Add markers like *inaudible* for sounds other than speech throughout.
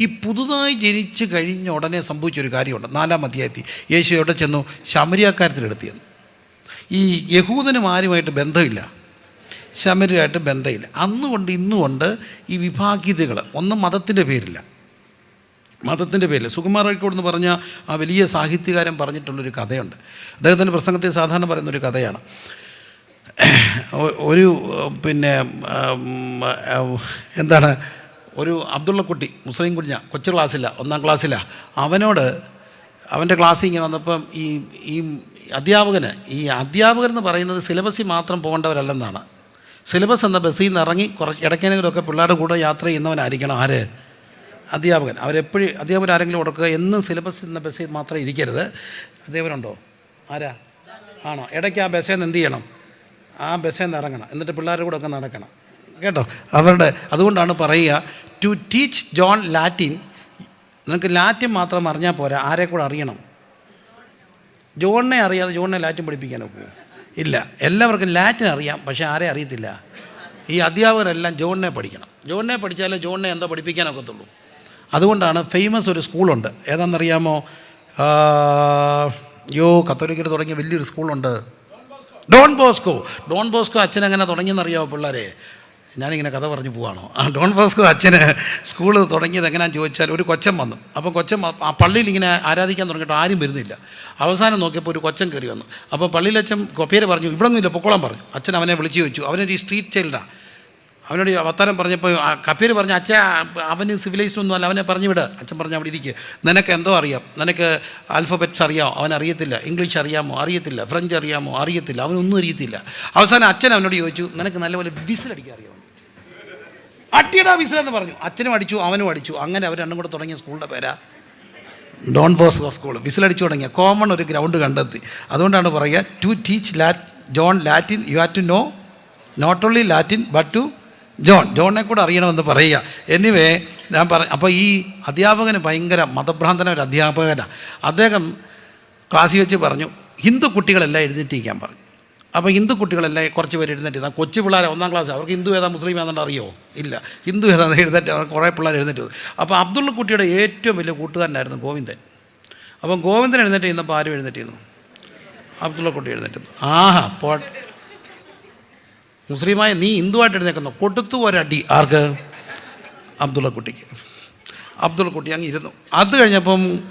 ഈ പുതുതായി ജനിച്ച് കഴിഞ്ഞ ഉടനെ സംഭവിച്ചൊരു കാര്യമുണ്ട്. നാലാം അധ്യായത്തിൽ യേശു എവിടെ ചെന്നു? ശമരിയാക്കാരത്തിലെടുത്തിയെന്ന് ഈ യഹൂദനും ആരുമായിട്ട് ബന്ധമില്ല? ശമരുമായിട്ട് ബന്ധമില്ല. അന്നുകൊണ്ട് ഇന്നുകൊണ്ട് ഈ വിഭാഗീതകൾ ഒന്നും മതത്തിന്റെ പേരില്ല. മതത്തിന്റെ പേരിൽ സുകുമാർ അഴിക്കോട് എന്ന് പറഞ്ഞ ആ വലിയ സാഹിത്യകാരൻ പറഞ്ഞിട്ടുള്ളൊരു കഥയുണ്ട്. അദ്ദേഹത്തിന്റെ പ്രസംഗത്തിൽ സാധാരണ പറയുന്നൊരു കഥയാണ്. ഒരു പിന്നെ എന്താണ് ഒരു അബ്ദുള്ള കുട്ടി മുസ്ലിം കുഞ്ഞ കൊച്ചു ക്ലാസ്സില്ല ഒന്നാം ക്ലാസ്സില്ല അവനോട് അവന്റെ ക്ലാസ്സിൽ ഇങ്ങനെ വന്നപ്പം ഈ ഈ അധ്യാപകന് ഈ അധ്യാപകരെന്ന് പറയുന്നത് സിലബസിൽ മാത്രം പോകേണ്ടവരല്ലെന്നാണ്. സിലബസ് എന്ന ബസ്സിൽ നിന്ന് ഇറങ്ങി കുറച്ച് ഇടയ്ക്കെങ്കിലുമൊക്കെ പിള്ളേരുടെ കൂടെ യാത്ര ചെയ്യുന്നവനായിരിക്കണം ആര്? അധ്യാപകൻ. അവരെപ്പോഴും അധ്യാപകൻ ആരെങ്കിലും കൊടുക്കുക എന്നും സിലബസ് എന്ന ബസ്സിൽ മാത്രം ഇരിക്കരുത്. അധ്യാപകനുണ്ടോ? ആരാ? ആണോ? ഇടയ്ക്ക് ആ ബസ്സിൽ നിന്ന് എന്ത് ചെയ്യണം? ആ ബസ്സിൽ നിന്ന് ഇറങ്ങണം. എന്നിട്ട് പിള്ളേരുടെ കൂടെ ഒക്കെ നടക്കണം. കേട്ടോ? അവരുടെ അതുകൊണ്ടാണ് പറയുക ടു ടീച്ച് ജോൺ ലാറ്റിൻ നിനക്ക് ലാറ്റിൻ മാത്രം അറിഞ്ഞാൽ പോരാ ആരെ കൂടെ അറിയണം? ജോണിനെ അറിയാതെ ജോണിനെ ലാറ്റിൻ പഠിപ്പിക്കാൻ ഒക്കുമോ ഇല്ല എല്ലാവർക്കും ലാറ്റിൻ അറിയാം പക്ഷേ ആരെ അറിയത്തില്ല. ഈ അധ്യാപകരെല്ലാം ജോണിനെ പഠിക്കണം. ജോണിനെ പഠിച്ചാലേ ജോണിനെ എന്താ പഠിപ്പിക്കാനൊക്കത്തുള്ളൂ. അതുകൊണ്ടാണ് ഫേമസ് ഒരു സ്കൂളുണ്ട്. ഏതാണെന്നറിയാമോ? യോ കത്തോലിക്കർ തുടങ്ങിയ വലിയൊരു സ്കൂളുണ്ട്. Don Bosco. ഡോൺ ബോസ്കോ അച്ഛൻ എങ്ങനെ തുടങ്ങിയെന്നറിയാമോ പിള്ളേരെ? ഞാനിങ്ങനെ കഥ പറഞ്ഞു പോവാണോ? ആ ഡോൺ ബോസ്കോ അച്ഛന് സ്കൂൾ തുടങ്ങിയത് എങ്ങനെയാണെന്ന് ചോദിച്ചാൽ ഒരു കൊച്ചൻ വന്നു. അപ്പം കൊച്ചൻ ആ പള്ളിയിൽ ഇങ്ങനെ ആരാധിക്കാൻ തുടങ്ങിയിട്ട് ആരും വരുന്നില്ല. അവസാനം നോക്കിയപ്പോൾ ഒരു കൊച്ചൻ കയറി വന്നു. അപ്പോൾ പള്ളിയിൽ അച്ഛൻ പേര് പറഞ്ഞു ഇവിടെ ഒന്നുമില്ല പൊക്കോളം പറഞ്ഞു അച്ഛൻ അവനെ വിളിച്ചു ചോദിച്ചു. അവനൊരു സ്ട്രീറ്റ് ചൈൽഡാണ് അവനോട് വർത്താനം പറഞ്ഞപ്പോൾ കപ്പേര് പറഞ്ഞു അച്ഛ അവന് സിവിലൈസ്ഡ് ഒന്നും അല്ല അവനെ പറഞ്ഞു വിട്. അച്ഛൻ പറഞ്ഞു അവിടെ ഇരിക്കുക നിനക്ക് എന്തോ അറിയാം. നിനക്ക് ആൽഫബറ്റ്സ് അറിയാമോ? അവൻ അറിയത്തില്ല. ഇംഗ്ലീഷ് അറിയാമോ? അറിയത്തില്ല. ഫ്രഞ്ച് അറിയാമോ? അറിയത്തില്ല. അവനൊന്നും അറിയത്തില്ല. അവസാനം അച്ഛൻ അവനോട് ചോദിച്ചു നിനക്ക് നല്ലപോലെ വിസിലടിക്കാൻ അറിയാമോ? അട്ടിയടാ വിസിൽ എന്ന് പറഞ്ഞു. അച്ഛനും അടിച്ചു അവനും അടിച്ചു. അങ്ങനെ അവർ രണ്ടും കൂടെ തുടങ്ങിയ സ്കൂളിന്റെ പേരാ ഡോൺ ബോസ്കോ സ്കൂൾ വിസിലടിച്ചു തുടങ്ങിയ. കോമൺ ഒരു ഗ്രൗണ്ട് കണ്ടെത്തി. അതുകൊണ്ടാണ് പറയുക to teach ലാറ്റ് John Latin you have to know not only Latin but to John ജോണിനെ കൂടെ അറിയണമെന്ന് പറയുക. എന്നിവേ ഞാൻ പറ അപ്പോൾ ഈ അധ്യാപകന് ഭയങ്കര മതഭ്രാന്തന ഒരു അധ്യാപകനാണ് അദ്ദേഹം ക്ലാസ്സിൽ വെച്ച് പറഞ്ഞു ഹിന്ദു കുട്ടികളെല്ലാം എഴുന്നേറ്റിരിക്കാൻ പറഞ്ഞു. അപ്പോൾ ഹിന്ദു കുട്ടികളല്ലേ കുറച്ച് പേര് എഴുന്നേറ്റ്? ആ കൊച്ചു പിള്ളേരെ ഒന്നാം ക്ലാസ് അവർക്ക് ഹിന്ദു ഏതാ മുസ്ലിം ഏതാണ്ട് അറിയോ? ഇല്ല. ഹിന്ദു ഏതാന്ന് എഴുന്നേറ്റ് അവർ കുറേ പിള്ളേർ എഴുന്നേറ്റ്. അപ്പോൾ അബ്ദുള്ള കുട്ടിയുടെ ഏറ്റവും വലിയ കൂട്ടുകാരനായിരുന്നു ഗോവിന്ദൻ. അപ്പം ഗോവിന്ദൻ എഴുന്നേറ്റ് ചെയ്യുന്നപ്പോൾ ആരും എഴുന്നേറ്റ് ചെയ്യുന്നു അബ്ദുള്ള കുട്ടി എഴുന്നേറ്റ് ആഹാ പോ മുസ്ലിമായ നീ ഹിന്ദുവായിട്ട് എഴുന്നേക്കുന്നു കൊടുത്തു ഒരടി. ആർക്ക്? അബ്ദുള്ള കുട്ടിക്ക്. അബ്ദുള്ള കുട്ടി അങ്ങ് ഇരുന്നു. അത് കഴിഞ്ഞപ്പം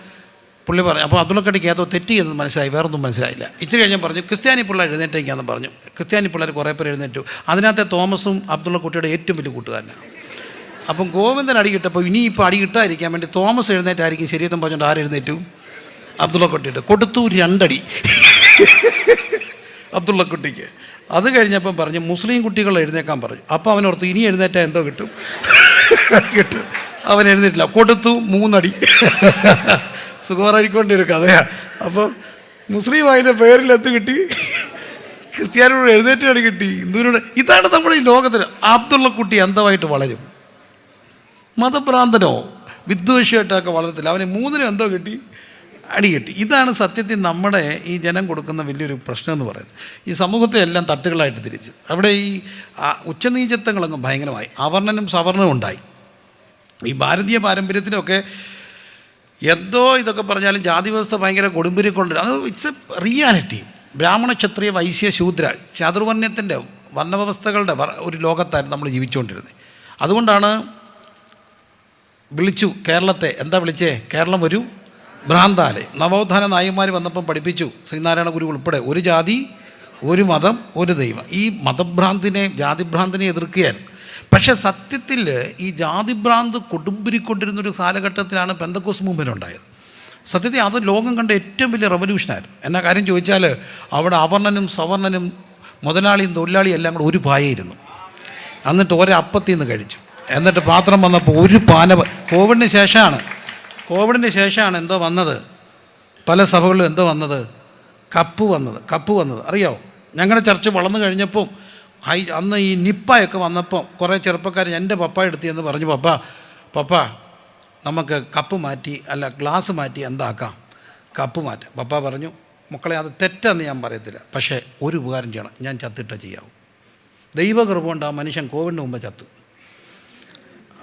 പുള്ളി പറഞ്ഞു അപ്പോൾ അബ്ദുള്ള കുട്ടിക്ക് ഏതോ തെറ്റി എന്ന് മനസ്സിലായി വേറൊന്നും മനസ്സിലായില്ല. ഇച്ചിരി കഴിഞ്ഞാൽ പറഞ്ഞു ക്രിസ്ത്യാനി പിള്ളേർ എഴുന്നേറ്റേക്കാന്ന് പറഞ്ഞു. ക്രിസ്ത്യാനി പിള്ളേർ കുറേ പേര് എഴുന്നേറ്റു. അതിനകത്തെ തോമസും അബ്ദുള്ള കുട്ടിയുടെ ഏറ്റവും വലിയ കൂട്ടുകാരനാണ് അപ്പം ഗോവിന്ദൻ അടി കിട്ടപ്പോൾ ഇനിയിപ്പോൾ അടി കിട്ടാതിരിക്കാൻ വേണ്ടി തോമസ് എഴുന്നേറ്റായിരിക്കും ശരിയെന്നും പറഞ്ഞുകൊണ്ട് ആരെഴുന്നേറ്റു അബ്ദുള്ള കുട്ടിയിട്ട് കൊടുത്തു രണ്ടടി. അബ്ദുള്ള കുട്ടിക്ക്. അത് കഴിഞ്ഞപ്പം പറഞ്ഞു മുസ്ലിം കുട്ടികൾ എഴുന്നേക്കാൻ പറഞ്ഞു. അപ്പോൾ അവനോർത്ത് ഇനി എഴുന്നേറ്റാൽ എന്തോ കിട്ടും? കിട്ടും. അവൻ എഴുന്നേറ്റില്ല കൊടുത്തു മൂന്നടി. *laughs* സുഖമായിക്കൊണ്ടൊരു അതെയാ അപ്പോൾ മുസ്ലിം അതിന്റെ പേരിലെത്ത് കിട്ടി? ക്രിസ്ത്യാനിയോട് എഴുന്നേറ്റാണ് കിട്ടി. ഹിന്ദുവിനോട് ഇതാണ് നമ്മുടെ ഈ ലോകത്തിന്. അബ്ദുള്ള കുട്ടി അന്ധമായിട്ട് വളരും. മതഭ്രാന്തനോ വിദ്വേഷമായിട്ടൊക്കെ വളരത്തില്ല. അവന് മൂന്നിനും എന്തോ കിട്ടി? അടി കിട്ടി. ഇതാണ് സത്യത്തിൽ നമ്മുടെ ഈ ജനം കൊടുക്കുന്ന വലിയൊരു പ്രശ്നം എന്ന് പറയുന്നത്. ഈ സമൂഹത്തെ എല്ലാം തട്ടുകളായിട്ട് തിരിച്ച്. അവിടെ ഈ ഉച്ചനീചത്വങ്ങളങ്ങ് ഭയങ്കരമായി. അവർണനും സവർണനും ഉണ്ടായി. ഈ ഭാരതീയ പാരമ്പര്യത്തിലൊക്കെ എന്തോ ഇതൊക്കെ പറഞ്ഞാലും ജാതി വ്യവസ്ഥ ഭയങ്കര കൊടുമ്പിരി കൊണ്ട് അത് ഇറ്റ്സ് എ റിയാലിറ്റി ബ്രാഹ്മണ ക്ഷത്രിയ വൈശ്യ ശൂദ്ര ചാതുർവർണയത്തിന്റെ വർണവ്യവസ്ഥകളുടെ വർ- ഒരു ലോകത്തായിരുന്നു നമ്മൾ ജീവിച്ചുകൊണ്ടിരുന്നത്. അതുകൊണ്ടാണ് വിളിച്ചു കേരളത്തെ. എന്താ വിളിച്ചേ? കേരളം ഒരു ഭ്രാന്താലയം. നവോത്ഥാന നായന്മാർ വന്നപ്പം പഠിപ്പിച്ചു ശ്രീനാരായണ ഗുരു ഉൾപ്പെടെ ഒരു ജാതി ഒരു മതം ഒരു ദൈവം. ഈ മതഭ്രാന്തിനെ ജാതിഭ്രാന്തിനെ എതിർക്കുകയായിരുന്നു പക്ഷേ സത്യത്തിൽ ഈ ജാതിഭ്രാന്ത് കൊടുമ്പിരിക്കൊണ്ടിരുന്നൊരു കാലഘട്ടത്തിലാണ് പെന്തക്കോസ് മൂവ്മെന്റ് ഉണ്ടായത്. സത്യത്തിൽ അത് ലോകം കണ്ട ഏറ്റവും വലിയ റവല്യൂഷനായിരുന്നു എന്നാ കാര്യം ചോദിച്ചാൽ അവിടെ അവർണനും സവർണനും മുതലാളിയും തൊഴിലാളിയും എല്ലാം കൂടെ ഒരു പായയിരുന്നു. എന്നിട്ട് ഒരപ്പത്തിൽ നിന്ന് കഴിച്ചു. എന്നിട്ട് പാത്രം വന്നപ്പോൾ ഒരു പാന കോവിഡിന് ശേഷമാണ് കോവിഡിന് ശേഷമാണ് എന്തോ വന്നത്? പല സഭകളിലും എന്തോ വന്നത്? കപ്പ് വന്നത് കപ്പ് വന്നത്. അറിയാമോ ഞങ്ങളുടെ ചർച്ച് വളർന്നു കഴിഞ്ഞപ്പോൾ ഹൈ അന്ന് ഈ നിപ്പായൊക്കെ വന്നപ്പോൾ കുറേ ചെറുപ്പക്കാർ എന്റെ പപ്പ എടുത്തി എന്ന് പറഞ്ഞു പപ്പ പപ്പ നമുക്ക് കപ്പ് മാറ്റി അല്ല ഗ്ലാസ് മാറ്റി എന്താക്കാം? കപ്പ് മാറ്റാം പപ്പ പറഞ്ഞു മക്കളെ അത് തെറ്റെന്ന് ഞാൻ പറയത്തില്ല. പക്ഷേ ഒരു ഉപകാരം ചെയ്യണം. ഞാൻ ചത്തിട്ട ചെയ്യാവൂ. ദൈവകൃപ കൊണ്ട് ആ മനുഷ്യൻ കോവിഡിന് മുമ്പ് ചത്തു.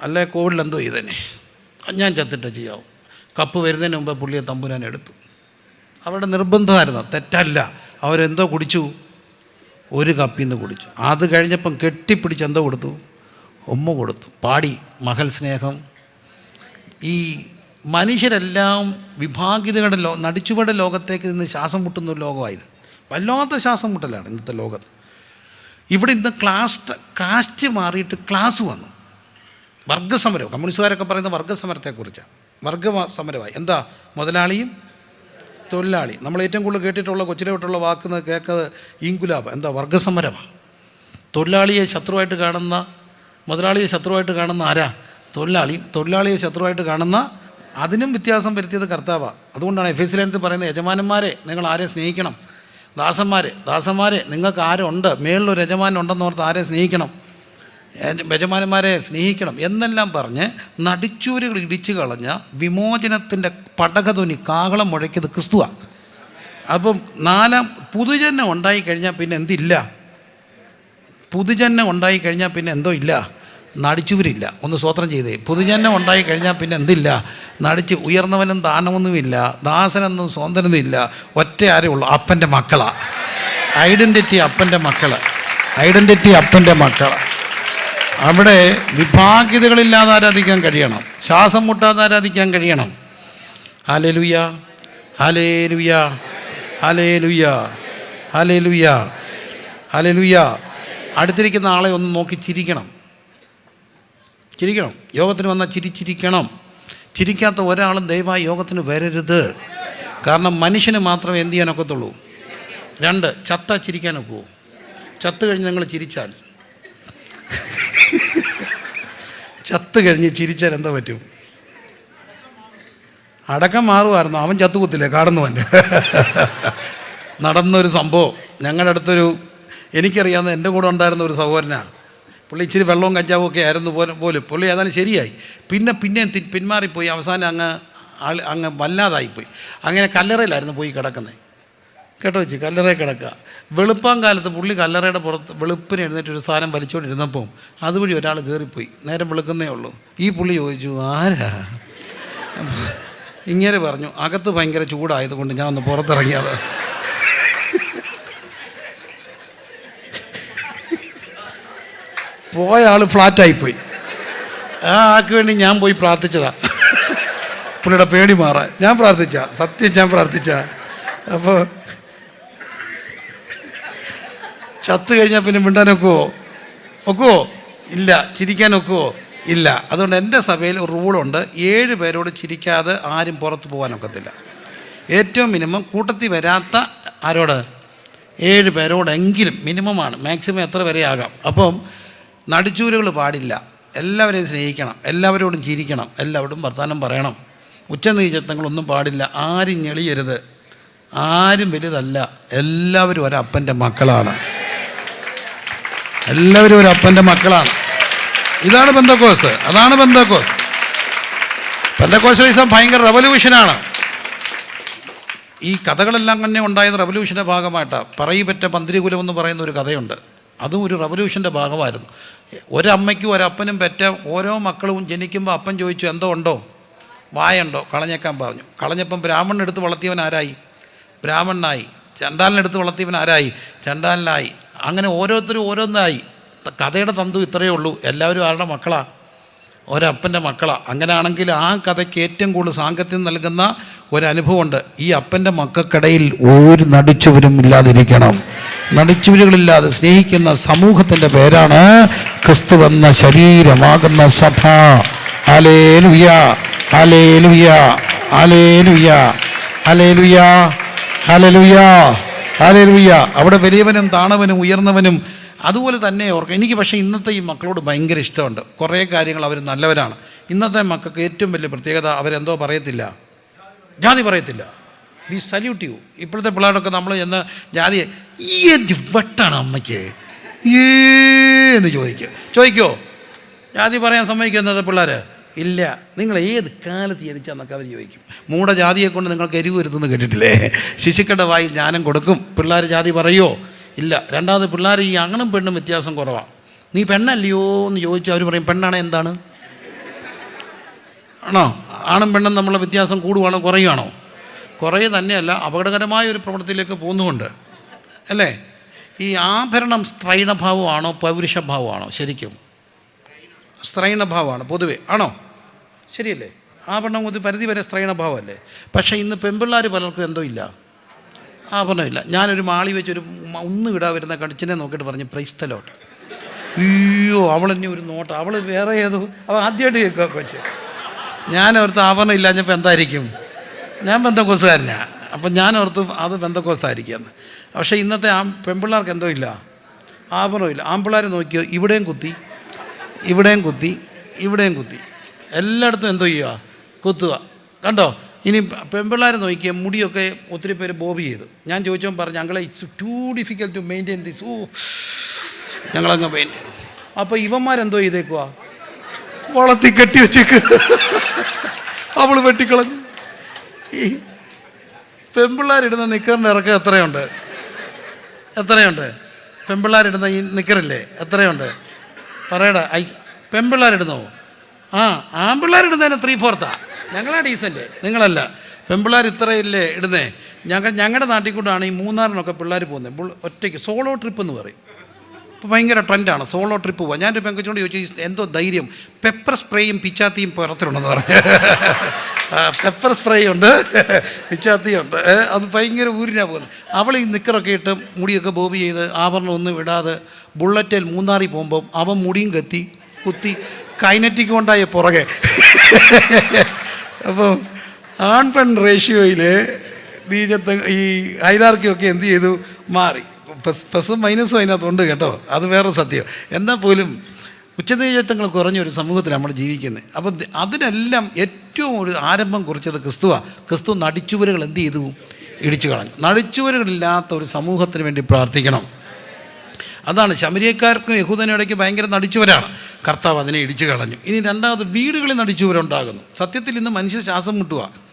അല്ലേ കോവിഡിൽ എന്തോ ഞാൻ ചത്തിട്ട ചെയ്യാവും. കപ്പ് വരുന്നതിന് മുമ്പ് പുള്ളിയെ തമ്പുരാൻ എടുത്തു. അവരുടെ നിർബന്ധമായിരുന്നു? തെറ്റല്ല. അവരെന്തോ കുടിച്ചു. ഒരു കപ്പിൽ നിന്ന് കുടിച്ചു. അത് കഴിഞ്ഞപ്പം കെട്ടിപ്പിടിച്ച് എന്തോ കൊടുത്തു? ഉമ്മ കൊടുത്തു. പാടി മഹൽ സ്നേഹം. ഈ മനുഷ്യരെല്ലാം വിഭാഗിതകളുടെ ലോ നടിച്ചുപട ലോകത്തേക്ക് നിന്ന് ശ്വാസം മുട്ടുന്ന ഒരു ലോകമായത്. വല്ലാത്ത ശ്വാസം മുട്ടലാണ് ഇന്നത്തെ ലോകത്ത് ഇവിടെ ഇന്ന് ക്ലാസ് കാസ്റ്റ് മാറിയിട്ട് ക്ലാസ് വന്നു. വർഗസമരം കമ്മ്യൂണിസ്റ്റുകാരൊക്കെ പറയുന്ന വർഗസമരത്തെക്കുറിച്ചാണ് വർഗ സമരമായി. എന്താ? മുതലാളിയും തൊഴിലാളി. നമ്മൾ ഏറ്റവും കൂടുതൽ കേട്ടിട്ടുള്ള കൊച്ചിലെ തൊട്ടുള്ള വാക്കുന്ന കേൾക്കുന്നത് ഇൻകുലാബ് എന്താ വർഗസമരമാണ് തൊഴിലാളിയെ ശത്രുവായിട്ട് കാണുന്ന മുതലാളിയെ ശത്രുവായിട്ട് കാണുന്ന ആരാ? തൊഴിലാളി. തൊഴിലാളിയെ ശത്രുവായിട്ട് കാണുന്ന അതിനും വ്യത്യാസം വരുത്തിയത് കർത്താവാണ് അതുകൊണ്ടാണ് എഫ് എസ് ലേനത്തിൽ പറയുന്നത് യജമാനന്മാരെ നിങ്ങൾ ആരെ സ്നേഹിക്കണം? ദാസന്മാരെ ദാസന്മാരെ നിങ്ങൾക്ക് ആരുണ്ട്? മേളിലൊരു യജമാനുണ്ടെന്നോർത്ത് ആരെ സ്നേഹിക്കണം? യജമാനന്മാരെ സ്നേഹിക്കണം എന്നെല്ലാം പറഞ്ഞ് നടിച്ചൂരുകൾ ഇടിച്ചു കളഞ്ഞ വിമോചനത്തിന്റെ പടകധ്വനി കാഹളം മുഴക്കിയത് ക്രിസ്തുവാണ് അപ്പം നാലാം പുതുജന്മം ഉണ്ടായി കഴിഞ്ഞാൽ പിന്നെ എന്തില്ല? പുതുജന്മം ഉണ്ടായി കഴിഞ്ഞാൽ പിന്നെ എന്തോ ഇല്ല? നടിച്ചുവരില്ല ഒന്ന് സ്വോത്രം ചെയ്തേ. പുതുജന്മം ഉണ്ടായി കഴിഞ്ഞാൽ പിന്നെ എന്തില്ല? നടിച്ച് ഉയർന്നവനും ദാനമൊന്നുമില്ല. ദാസനെന്നും സ്വന്തനൊന്നും ഇല്ല ഒറ്റ ആരേ ഉള്ളൂ അപ്പന്റെ മക്കളാണ് ഐഡന്റിറ്റി അപ്പന്റെ മക്കൾ ഐഡന്റിറ്റി അപ്പന്റെ മക്കൾ അവിടെ വിഭാഗ്യതകളില്ലാതെ ആരാധിക്കാൻ കഴിയണം. ശ്വാസം മുട്ടാതെ ആരാധിക്കാൻ കഴിയണം. ഹാലേ ലുയ ഹാലേ ലുയ ഹാലേ ലുയ ഹാലേ ലുയ ഹാലേ ലുയ അടുത്തിരിക്കുന്ന ആളെ ഒന്ന് നോക്കി ചിരിക്കണം. ചിരിക്കണം. യോഗത്തിന് വന്നാൽ ചിരിച്ചിരിക്കണം. ചിരിക്കാത്ത ഒരാളും ദയവായി യോഗത്തിന് വരരുത്. കാരണം മനുഷ്യന് മാത്രമേ എന്ത് ചെയ്യാനൊക്കത്തുള്ളൂ രണ്ട് ചത്ത ചിരിക്കാനൊക്കുമോ ചത്ത് കഴിഞ്ഞ് നിങ്ങൾ ചിരിച്ചാൽ. ചത്ത് കഴിഞ്ഞ് ചിരിച്ചാൽ എന്താ പറ്റും? അടക്കം മാറുമായിരുന്നു. അവൻ ചത്തുകുത്തില്ലേ കാണുന്നവന്റെ നടന്നൊരു സംഭവം. ഞങ്ങളുടെ അടുത്തൊരു എനിക്കറിയാവുന്ന എന്റെ കൂടെ ഉണ്ടായിരുന്ന ഒരു സഹോദരനാണ് പുള്ളി ഇച്ചിരി വെള്ളവും കഞ്ചാവും ഒക്കെ ആയിരുന്നു പോലും പോലും. പുള്ളി ഏതായാലും ശരിയായി. പിന്നെ പിന്നെ പിന്മാറിപ്പോയി. അവസാനം അങ്ങ് ആൾ അങ്ങ് വല്ലാതായിപ്പോയി. അങ്ങനെ കല്ലറയിലായിരുന്നു പോയി കിടക്കുന്നത്. കേട്ടോ വെച്ച് കല്ലറയിൽ കിടക്കുക. വെളുപ്പാൻ കാലത്ത് പുള്ളി കല്ലറയുടെ പുറത്ത് വെളുപ്പിന് എഴുന്നേറ്റ് ഒരു സാധനം വലിച്ചുകൊണ്ടിരുന്നപ്പം അതുവഴി ഒരാൾ കയറിപ്പോയി നേരം വെളുക്കുന്നേ ഉള്ളൂ. ഈ പുള്ളി ചോദിച്ചു ആരാ? ഇങ്ങനെ പറഞ്ഞു. അകത്ത് ഭയങ്കര ചൂടായതുകൊണ്ട് ഞാൻ ഒന്ന് പുറത്തിറങ്ങിയത്. പോയ ആൾ ഫ്ലാറ്റായിപ്പോയി. ആ ആൾക്ക് വേണ്ടി ഞാൻ പോയി പ്രാർത്ഥിച്ചതാ. പുള്ളിയുടെ പേടി മാറാൻ. ഞാൻ പ്രാർത്ഥിച്ച. സത്യം ഞാൻ പ്രാർത്ഥിച്ച. അപ്പോൾ ചത്തു കഴിഞ്ഞാൽ പിന്നെ മിണ്ടാൻ ഒക്കുവോ? ഒക്കുവോ? ഇല്ല. ചിരിക്കാൻ ഒക്കുവോ? ഇല്ല. അതുകൊണ്ട് എന്റെ സഭയിൽ ഒരു റൂളുണ്ട്. ഏഴ് പേരോട് ചിരിക്കാതെ ആരും പുറത്ത് പോകാനൊക്കത്തില്ല ഏറ്റവും മിനിമം കൂട്ടത്തിൽ വരാത്ത ആരോട്? ഏഴ് പേരോടെങ്കിലും മിനിമമാണ്. മാക്സിമം എത്ര വരെ ആകാം. അപ്പം നടിച്ചൂരുകൾ പാടില്ല. എല്ലാവരെയും സ്നേഹിക്കണം. എല്ലാവരോടും ചിരിക്കണം. എല്ലാവരോടും വർത്തമാനം പറയണം. ഉച്ചനീചത്വങ്ങളൊന്നും പാടില്ല. ആരും ഞെളിയരുത്. ആരും വലുതല്ല. എല്ലാവരും ഒരപ്പന്റെ മക്കളാണ്. എല്ലാവരും ഒരു അപ്പന്റെ മക്കളാണ്. ഇതാണ് ബന്ധക്കോസ്. അതാണ് ബന്ധക്കോസ്. ബന്ധക്കോസലിസം ഭയങ്കര റവല്യൂഷനാണ്. ഈ കഥകളെല്ലാം തന്നെ ഉണ്ടായത് റവല്യൂഷന്റെ ഭാഗമായിട്ടാണ് പറയിപ്പറ്റ പന്തിരികുലം എന്ന് പറയുന്ന ഒരു കഥയുണ്ട്. അതും ഒരു റവല്യൂഷന്റെ ഭാഗമായിരുന്നു. ഒരമ്മയ്ക്കും ഒരപ്പനും പെറ്റ ഓരോ മക്കളും ജനിക്കുമ്പോൾ അപ്പൻ ചോദിച്ചു എന്തോ ഉണ്ടോ? വായുണ്ടോ? കളഞ്ഞേക്കാൻ പറഞ്ഞു. കളഞ്ഞപ്പം ബ്രാഹ്മണൻ എടുത്ത് വളർത്തിയവൻ ആരായി? ബ്രാഹ്മണനായി. ചണ്ടാലിനെടുത്ത് വളർത്തിയവൻ ആരായി? ചണ്ടാലിനായി. അങ്ങനെ ഓരോരുത്തരും ഓരോന്നായി. കഥയുടെ തന്തു ഇത്രയേ ഉള്ളൂ. എല്ലാവരും ആരുടെ മക്കളാണ് ഒരപ്പന്റെ മക്കളാണ് അങ്ങനെയാണെങ്കിൽ ആ കഥയ്ക്ക് ഏറ്റവും കൂടുതൽ സാങ്കത്യം നൽകുന്ന ഒരനുഭവമുണ്ട്. ഈ അപ്പന്റെ മക്കൾക്കിടയിൽ ഒരു നടിച്ചുവരും ഇല്ലാതിരിക്കണം. നടിച്ചുവരുകളില്ലാതെ സ്നേഹിക്കുന്ന സമൂഹത്തിന്റെ പേരാണ് ക്രിസ്തു വന്ന ശരീരമാകുന്ന സഭ. ഹലേ ലുയ ഹലേ ലുയ ഹലേ ലുയ ഹലേ ലുയ ഹലലുയ ഹലലുയ അവിടെ വലിയവനും താണവനും ഉയർന്നവനും അതുപോലെ തന്നെ ഓർക്കുക എനിക്ക് പക്ഷേ ഇന്നത്തെ ഈ മക്കളോട് ഭയങ്കര ഇഷ്ടമുണ്ട്. കുറേ കാര്യങ്ങൾ അവർ നല്ലവരാണ്. ഇന്നത്തെ മക്കൾക്ക് ഏറ്റവും വലിയ പ്രത്യേകത അവരെന്തോ പറയത്തില്ല. ജാതി പറയത്തില്ല. വി സല്യൂട്ട് യു ഇപ്പോഴത്തെ പിള്ളേരൊക്കെ നമ്മൾ എന്ന് ജാതി ഈ വട്ടാണ് അമ്മയ്ക്ക്? എന്ന് ചോദിക്കുക ചോദിക്കോ? ജാതി പറയാൻ സമ്മതിക്കുന്നത് പിള്ളേർ ഇല്ല. നിങ്ങൾ ഏത് കാലത്ത് ജനിച്ചാന്നൊക്കെ അവർ ചോദിക്കും. മൂട ജാതിയെ കൊണ്ട് നിങ്ങൾക്ക് എരിവ് വരുത്തുന്നു കേട്ടിട്ടില്ലേ? ശിശുക്കളുടെ വായി ജ്ഞാനം കൊടുക്കും. പിള്ളേർ ജാതി പറയോ? ഇല്ല. രണ്ടാമത് പിള്ളേർ ഈ ആണും പെണ്ണും വ്യത്യാസം കുറവാണ് നീ പെണ്ണല്ലയോ എന്ന് ചോദിച്ചാൽ അവർ പറയും പെണ്ണാണേ എന്താണ്? ആണോ? ആണും പെണ്ണും നമ്മളെ വ്യത്യാസം കൂടുവാണോ കുറയുവാണോ? കുറേ തന്നെയല്ല അപകടകരമായ ഒരു പ്രവൃത്തിയിലേക്ക് പോകുന്നുമുണ്ട്. അല്ലേ? ഈ ആഭരണം സ്ത്രൈണഭാവമാണോ പൗരുഷഭാവമാണോ? ശരിക്കും. സ്ത്രൈണഭാവമാണ് പൊതുവേ. ആണോ? ശരിയല്ലേ? ആഭരണം ഒരു പരിധി വരെ സ്ത്രൈണഭാവമല്ലേ പക്ഷേ ഇന്ന് പെമ്പിള്ളാർ പലർക്കും എന്തോ ഇല്ല. ആഭരണമില്ല ഞാനൊരു മാളി വെച്ചൊരു ഒന്ന് ഒന്നും ഇടാ വരുന്ന കണിച്ചിനെ നോക്കിയിട്ട് പറഞ്ഞു പ്രൈസ്തലോട്ട്. അയ്യോ അവളെന്നെ ഒരു നോട്ട്. അവൾ വേറെ ഏതോ അവൾ ആദ്യമായിട്ട് കേൾക്കുക കൊച്ച്. ഞാൻ ഓർത്ത് ആഭരണം ഇല്ലാഞ്ഞപ്പോൾ എന്തായിരിക്കും? ഞാൻ ബന്ധക്കോസുകാരനാണ് അപ്പം ഞാൻ ഓർത്ത് അത് ബന്ധക്കോസായിരിക്കുമെന്ന് പക്ഷേ ഇന്നത്തെ ആ പെൺപിള്ളേർക്ക് എന്തോ ഇല്ല. ആഭരണമില്ല ആൺപിള്ളേർ നോക്കിയോ ഇവിടെയും കുത്തി ഇവിടെയും കുത്തി ഇവിടെയും കുത്തി. എല്ലായിടത്തും എന്തോ ചെയ്യുക? കുത്തുക. കണ്ടോ? ഇനി പെമ്പിള്ളേരെ നോക്കിയ മുടിയൊക്കെ ഒത്തിരി പേര് ബോബ് ചെയ്തു. ഞാൻ ചോദിച്ചപ്പോൾ പറഞ്ഞു ഞങ്ങളെ it's too difficult to maintain this ഓ ഞങ്ങളങ്ങ് മെയിന്റെയിൻ അപ്പോൾ ഇവന്മാരെന്തോ ചെയ്തേക്കുക വളർത്തി കെട്ടി വെച്ചേക്ക്. അവൾ വെട്ടിക്കളഞ്ഞു. ഈ പെമ്പിള്ളേരിടുന്ന നിക്കറിന്റെ ഇറക്കം എത്രയുണ്ട്? എത്രയുണ്ട്? പെമ്പിള്ളേരിടുന്ന ഈ നിക്കറില്ലേ? എത്രയുണ്ട്? പറയടാ ഐ പെൺപിള്ളേരിടുന്നോ ആ ആൺപിള്ളേരിടുന്നതിന് ത്രീ ഫോർത്താ ഞങ്ങളാ ഡീസന്റ് നിങ്ങളല്ല. പെൺപിള്ളേർ ഇത്രയില്ലേ ഇടുന്നേ? ഞങ്ങൾ ഞങ്ങളുടെ നാട്ടിൽ കൂടാണ് ഈ മൂന്നാറിനൊക്കെ പിള്ളേർ പോകുന്നത് ഒറ്റയ്ക്ക്. സോളോ ട്രിപ്പ് എന്ന് പറയും. ഇപ്പോൾ ഭയങ്കര ട്രെൻഡാണ് സോളോ ട്രിപ്പ് പോകാം ഞാനൊരു പെങ്കച്ചോണ്ട് ചോദിച്ചു എന്തോ ധൈര്യം? പെപ്പർ സ്പ്രേയും പിച്ചാത്തിയും പുറത്തിലുണ്ടെന്ന് പറഞ്ഞു പെപ്പർ സ്പ്രേ ഉണ്ട്. പിച്ചാത്തിയുണ്ട് അത് ഭയങ്കര ഊരിനാണ് പോകുന്നത്. അവൾ ഈ നിക്കറൊക്കെ ഇട്ട് മുടിയൊക്കെ ബോബി ചെയ്ത് ആഭരണം ഒന്നും ഇടാതെ ബുള്ളറ്റിൽ മൂന്നാറിൽ പോകുമ്പോൾ അവൻ മുടിയും കത്തി കുത്തി. കൈനറ്റിക് കൊണ്ടായ പുറകെ. അപ്പം ആൺ പെൺ റേഷ്യോയിൽ ബീജത്ത് ഈ ഹൈലാർക്കിയൊക്കെ എന്ത് ചെയ്തു? മാറി. പ്ലസ് പ്ലസും മൈനസും അതിനകത്തുണ്ട് കേട്ടോ. അത് വേറെ സത്യം. എന്നാൽ പോലും ഉച്ചനീചത്വങ്ങൾ കുറഞ്ഞ ഒരു സമൂഹത്തിൽ നമ്മൾ ജീവിക്കുന്നത് അപ്പം അതിനെല്ലാം ഏറ്റവും ഒരു ആരംഭം കുറിച്ചത് ക്രിസ്തുവാണ് ക്രിസ്തു നടിച്ചുവരുകൾ എന്ത് ചെയ്തു? ഇടിച്ചു കളഞ്ഞു. നടിച്ചുവരുകളില്ലാത്ത ഒരു സമൂഹത്തിന് വേണ്ടി പ്രാർത്ഥിക്കണം. അതാണ് ശമരിയക്കാർക്കും യഹൂദനിടയ്ക്ക് ഭയങ്കര നടിച്ചുവരാണ്. കർത്താവ് അതിനെ ഇടിച്ചു കളഞ്ഞു. ഇനി രണ്ടാമത് വീടുകളിൽ നടിച്ചുവരുണ്ടാകുന്നു. സത്യത്തിൽ ഇന്ന് മനുഷ്യർ ശ്വാസം മുട്ടുക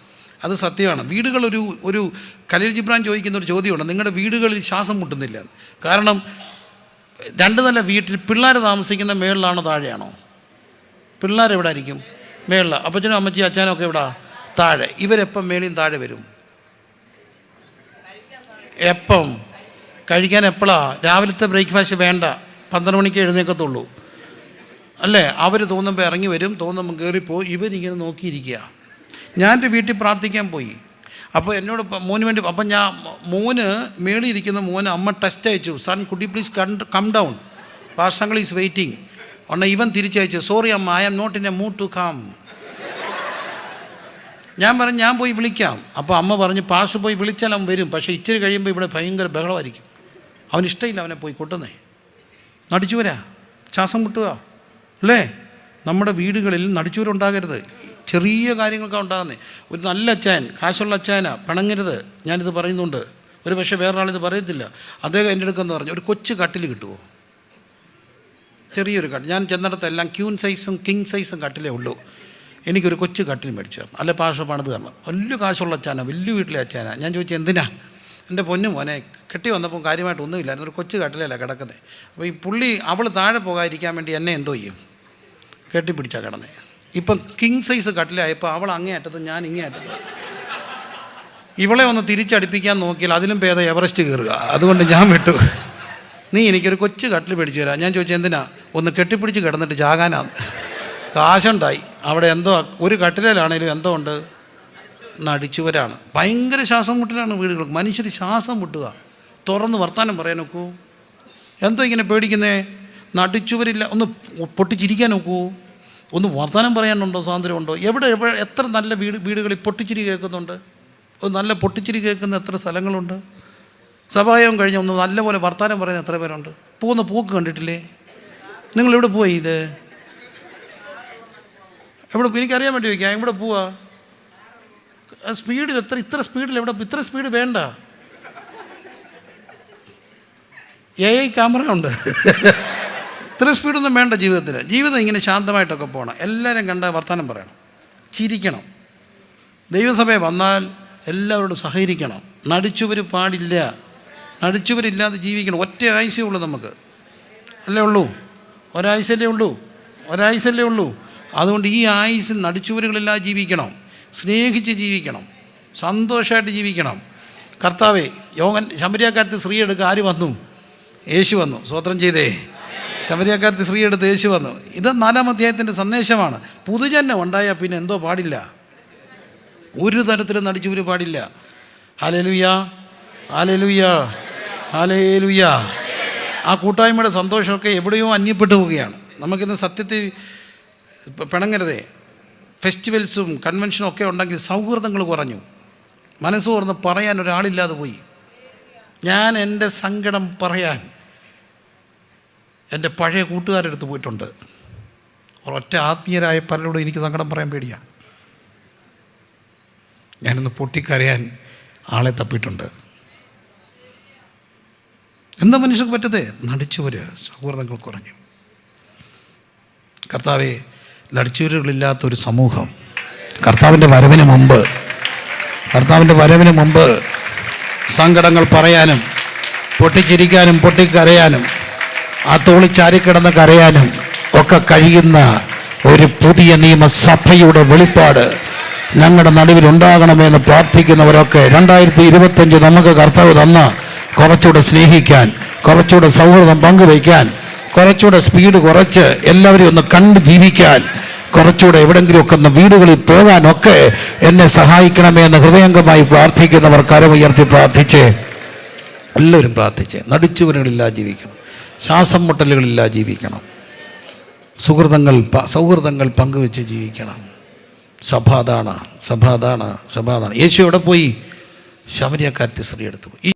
അത് സത്യമാണ്. വീടുകൾ ഒരു കലീൽ ജിബ്രാൻ ചോദിക്കുന്ന ഒരു ചോദ്യമുണ്ട്. നിങ്ങളുടെ വീടുകളിൽ ശ്വാസം മുട്ടുന്നില്ല. കാരണം രണ്ട് നില വീട്ടിൽ പിള്ളേർ താമസിക്കുന്ന മേളിലാണോ താഴെയാണോ? പിള്ളേർ എവിടെ ആയിരിക്കും? മേളിൽ അപ്പച്ചനും അമ്മച്ചി അച്ഛനും ഒക്കെ എവിടാ? താഴെ. ഇവരെപ്പം മേളിയും താഴെ വരും? എപ്പം? കഴിക്കാൻ എപ്പോഴാ രാവിലത്തെ ബ്രേക്ക്ഫാസ്റ്റ് വേണ്ട. പന്ത്രണ്ട് മണിക്ക് എഴുന്നേക്കത്തുള്ളൂ. അല്ലേ? അവർ തോന്നുമ്പോൾ ഇറങ്ങി വരും തോന്നുമ്പോൾ കയറിപ്പോയി ഇവരിങ്ങനെ നോക്കിയിരിക്കുക. ഞാൻ എന്റെ വീട്ടിൽ പ്രാർത്ഥിക്കാൻ പോയി. അപ്പോൾ എന്നോട് മോന് വേണ്ടി അപ്പം ഞാൻ മോന് മേളിയിരിക്കുന്ന മോന് അമ്മ ടെസ്റ്റ് അയച്ചു. സൺ കുട്ടി പ്ലീസ് കണ്ട് കം ഡൗൺ പാർഷങ്ങൾ ഈസ് വെയിറ്റിംഗ്. ഉടനെ ഇവൻ തിരിച്ചയച്ചു. സോറി അമ്മ I am not in a mood to come ഞാൻ പറഞ്ഞു ഞാൻ പോയി വിളിക്കാം. അപ്പോൾ അമ്മ പറഞ്ഞു പാഷ് പോയി വിളിച്ചാൽ വരും. പക്ഷേ ഇച്ചിരി കഴിയുമ്പോൾ ഇവിടെ ഭയങ്കര ബഹളമായിരിക്കും. അവന് ഇഷ്ടമില്ല അവനെ പോയി കൊട്ടുന്നേ. നടിച്ചു വരാ ശ്വാസം മുട്ടുക. അല്ലേ? നമ്മുടെ വീടുകളിൽ നടിച്ചൂരുണ്ടാകരുത്. ചെറിയ കാര്യങ്ങളൊക്കെ ഉണ്ടാകുന്നത് ഒരു നല്ല അച്ചായൻ കാശുള്ള അച്ചായന പിണങ്ങരുത്. ഞാനിത് പറയുന്നുണ്ട്. ഒരു പക്ഷേ വേറൊരാളിത് പറയത്തില്ല. അദ്ദേഹം എന്റെ അടുക്കെന്ന് പറഞ്ഞു ഒരു കൊച്ചു കട്ടിൽ കിട്ടുമോ ചെറിയൊരു കട്ടിൽ ഞാൻ ചെന്നിടത്തെല്ലാം ക്യൂൻ സൈസും കിങ് സൈസും കട്ടിലേ ഉള്ളൂ. എനിക്കൊരു കൊച്ചു കട്ടിൽ മേടിച്ചു തരണം. അല്ലെ പാഷ പണിത് തരണം. വലിയ കാശുള്ള അച്ചാന വലിയ വീട്ടിലെ അച്ചാന ഞാൻ ചോദിച്ചു എന്തിനാ? എന്റെ പൊന്നു മോനെ കെട്ടി വന്നപ്പോൾ കാര്യമായിട്ട് ഒന്നുമില്ലായിരുന്നു. ഒരു കൊച്ചു കട്ടിലല്ല കിടക്കുന്നത് അപ്പോൾ ഈ പുള്ളി അവൾ താഴെ പോകാതിരിക്കാൻ വേണ്ടി എന്നെ എന്തോ ചെയ്യും? കെട്ടിപ്പിടിച്ചാൽ കിടന്നത് ഇപ്പം കിങ് സൈസ് കട്ടിലായപ്പോൾ അവൾ അങ്ങേ അറ്റത്ത് ഞാൻ ഇങ്ങേ അറ്റത്ത്. ഇവളെ ഒന്ന് തിരിച്ചടിപ്പിക്കാൻ നോക്കിയാൽ അതിലും ഭേദം എവറസ്റ്റ് കയറുക. അതുകൊണ്ട് ഞാൻ വിട്ടു. നീ എനിക്കൊരു കൊച്ചു കട്ടിൽ പിടിച്ചു തരാം. ഞാൻ ചോദിച്ചു എന്തിനാ? ഒന്ന് കെട്ടിപ്പിടിച്ച് കിടന്നിട്ട് ചാകാനാണ് കാശുണ്ടായി. അവിടെ എന്തോ ഒരു കട്ടിലാണേലും എന്തോ ഉണ്ട്. നടിച്ചുവരാണ്. ഭയങ്കര ശ്വാസം മുട്ടലാണ് വീടുകൾ മനുഷ്യർ ശ്വാസം മുട്ടുക. തുറന്ന് വർത്താനം പറയാൻ നോക്കൂ. എന്തോ ഇങ്ങനെ പേടിക്കുന്നേ? നടിച്ചുവരില്ല. ഒന്ന് പൊട്ടിച്ചിരിക്കാൻ നോക്കൂ. ഒന്ന് വർത്തമാനം പറയാനുണ്ടോ? സ്വാതന്ത്ര്യമുണ്ടോ? എവിടെ എവിടെ എത്ര നല്ല വീട് വീടുകളിൽ പൊട്ടിച്ചിരി കേൾക്കുന്നുണ്ട്? ഒരു നല്ല പൊട്ടിച്ചിരി കേൾക്കുന്ന എത്ര സ്ഥലങ്ങളുണ്ട്? സഭായം കഴിഞ്ഞ ഒന്ന് നല്ലപോലെ വർത്തമാനം പറയുന്ന എത്ര പേരുണ്ട്? പോകുന്ന പോക്ക് കണ്ടിട്ടില്ലേ? നിങ്ങൾ എവിടെ പോയി ഇത്? എവിടെ എനിക്കറിയാൻ വേണ്ടി ചോദിക്കാം. എവിടെ പോവാ? സ്പീഡിൽ എത്ര ഇത്ര സ്പീഡിൽ എവിടെ ഇത്ര സ്പീഡ് വേണ്ട. എ ഐ ക്യാമറ ഉണ്ട്. ഇത്ര സ്പീഡൊന്നും വേണ്ട ജീവിതത്തിൽ ജീവിതം ഇങ്ങനെ ശാന്തമായിട്ടൊക്കെ പോകണം എല്ലാവരും കണ്ട വർത്തമാനം പറയണം. ചിരിക്കണം. ദൈവസഭയെ വന്നാൽ എല്ലാവരോടും സഹകരിക്കണം. നടിച്ചുവർ പാടില്ല. നടിച്ചുവരില്ലാതെ ജീവിക്കണം. ഒറ്റ ആഴ്ചയേ ഉള്ളൂ നമുക്ക്. അല്ലേ ഉള്ളൂ? ഒരാഴ്ചയല്ലേ ഉള്ളൂ? ഒരാഴ്ചയല്ലേ ഉള്ളൂ? അതുകൊണ്ട് ഈ ആയുസിൽ നടിച്ചുവരുകളില്ലാതെ ജീവിക്കണം. സ്നേഹിച്ച് ജീവിക്കണം. സന്തോഷമായിട്ട് ജീവിക്കണം. കർത്താവേ യോഗൻ ശബരിയാക്കാരത്ത് സ്ത്രീ എടുക്കുക ആര് വന്നു? യേശു വന്നു. സ്വോത്രം ചെയ്തേ. ശബരിയാക്കാരത്തി സ്ത്രീ എടുത്ത് യേശു വന്നു. ഇത് നാലാം അധ്യായത്തിന്റെ സന്ദേശമാണ്. പുതുജന്മം ഉണ്ടായാൽ പിന്നെ എന്തോ പാടില്ല. ഒരു തരത്തിലും നടിച്ചു ഒരു പാടില്ല. ഹാലേലുയ്യ ഹാലേലുയ്യ ഹാലേലുയ്യ ആ കൂട്ടായ്മയുടെ സന്തോഷമൊക്കെ എവിടെയോ അന്യപ്പെട്ടു പോവുകയാണ്. നമുക്കിന്ന് സത്യത്തിൽ പിണങ്ങരുതേ. ഫെസ്റ്റിവൽസും കൺവെൻഷനും ഒക്കെ ഉണ്ടെങ്കിൽ സൗഹൃദങ്ങൾ കുറഞ്ഞു. മനസ്സ് തുറന്ന് പറയാൻ ഒരാളില്ലാതെ പോയി. ഞാൻ എന്റെ സങ്കടം പറയാൻ എന്റെ പഴയ കൂട്ടുകാരെടുത്ത് പോയിട്ടുണ്ട്. ഒരൊറ്റ ആത്മീയരായ പലരോടും എനിക്ക് സങ്കടം പറയാൻ പേടിയാണ് ഞാനൊന്ന് പൊട്ടിക്കരയാൻ ആളെ തപ്പിയിട്ടുണ്ട്. എന്താ മനുഷ്യർക്ക് പറ്റതേ നടിച്ചവർ സൗഹൃദങ്ങൾ കുറഞ്ഞു. കർത്താവെ നടിച്ചവരുകളില്ലാത്തൊരു സമൂഹം. കർത്താവിന്റെ വരവിന് മുമ്പ് കർത്താവിന്റെ വരവിന് മുമ്പ് സങ്കടങ്ങൾ പറയാനും പൊട്ടിച്ചിരിക്കാനും പൊട്ടിക്കരയാനും ആ തോളി ചാരിക്കിടന്ന് കരയാനും ഒക്കെ കഴിയുന്ന ഒരു പുതിയ നിയമസഭയുടെ വെളിപ്പാട് ഞങ്ങളുടെ നടുവിൽ ഉണ്ടാകണമെന്ന് പ്രാർത്ഥിക്കുന്നവരൊക്കെ രണ്ടായിരത്തി ഇരുപത്തഞ്ച് നമുക്ക് കർത്താവ് തന്ന കുറച്ചുകൂടെ സ്നേഹിക്കാൻ കുറച്ചുകൂടെ സൗഹൃദം പങ്കുവയ്ക്കാൻ കുറച്ചുകൂടെ സ്പീഡ് കുറച്ച് എല്ലാവരെയും ഒന്ന് കണ്ട് ജീവിക്കാൻ കുറച്ചുകൂടെ എവിടെങ്കിലുമൊക്കെ ഒന്ന് വീടുകളിൽ പോകാനൊക്കെ എന്നെ സഹായിക്കണമേ എന്ന് ഹൃദയംഗമായി പ്രാർത്ഥിക്കുന്നവർ കരമുയർത്തി പ്രാർത്ഥിച്ച് എല്ലാവരും പ്രാർത്ഥിച്ച് നടിച്ചുവനുകളില്ലാതെ ജീവിക്കണം. ശ്വാസം മുട്ടലുകളില്ലാതെ ജീവിക്കണം. സുഹൃതങ്ങൾ സൗഹൃദങ്ങൾ പങ്കുവെച്ച് ജീവിക്കണം. സഭ അതാണ് സഭ അതാണ് സഭ അതാണ് യേശു എവിടെ പോയി? ശബരിയക്കാരത്തെ സ്ത്രീ എടുത്തു പോയി